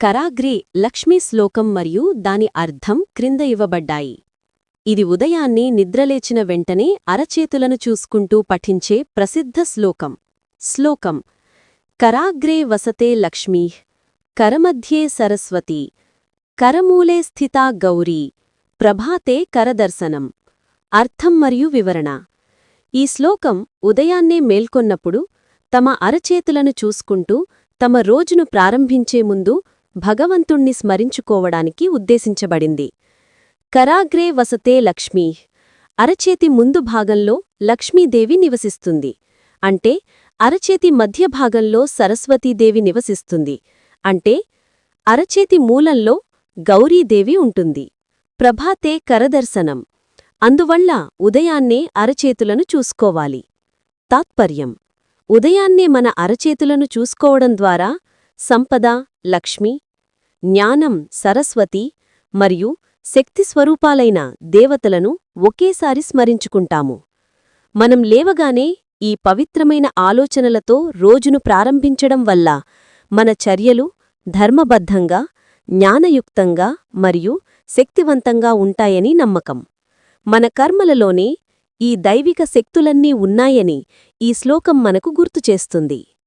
కరాగ్రే లక్ష్మీ శ్లోకం మరియు దాని అర్థం క్రింద ఇవ్వబడ్డాయి. ఇది ఉదయాన్నే నిద్రలేచిన వెంటనే అరచేతులను చూసుకుంటూ పఠించే ప్రసిద్ధ శ్లోకం. శ్లోకం కరాగ్రే వసతే లక్ష్మీ కరమధ్యే సరస్వతి కరమూలే స్థితా గౌరీ ప్రభాతే కరదర్శనం అర్థం మరియు వివరణ. ఈ శ్లోకం ఉదయాన్నే మేల్కొన్నప్పుడు తమ అరచేతులను చూసుకుంటూ తమ రోజును ప్రారంభించే ముందు భగవంతుణ్ణి స్మరించుకోవడానికి ఉద్దేశించబడింది. కరాగ్రే వసతే లక్ష్మీ. అరచేతి ముందు భాగంలో లక్ష్మీదేవి నివసిస్తుంది. అంటే అరచేతి మధ్య భాగంలో సరస్వతీదేవి నివసిస్తుంది. అంటే అరచేతి మూలంలో గౌరీదేవి ఉంటుంది. ప్రభాతే కరదర్శనం. అందువల్ల ఉదయాన్నే అరచేతులను చూసుకోవాలి. తాత్పర్యం. ఉదయాన్నే మన అరచేతులను చూసుకోవడం ద్వారా సంపద లక్ష్మి జ్ఞానం సరస్వతి మరియు శక్తి స్వరూపాలైన దేవతలను ఒకేసారి స్మరించుకుంటాము. మనం లేవగానే ఈ పవిత్రమైన ఆలోచనలతో రోజును ప్రారంభించడం వల్ల మన చర్యలు ధర్మబద్ధంగా జ్ఞానయుక్తంగా మరియు శక్తివంతంగా ఉంటాయని నమ్మకం. మన కర్మలలోనే ఈ దైవిక శక్తులన్నీ ఉన్నాయని ఈ శ్లోకం మనకు గుర్తుచేస్తుంది